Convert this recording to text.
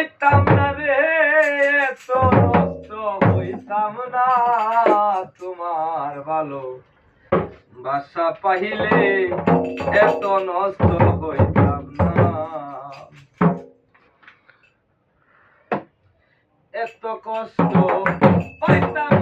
হইতাম না রে তো নষ্ট হইতাম না তোমার ভালো। বাসা পাহিলে এত নষ্ট হইতাম না। এত কষ্ট হইতাম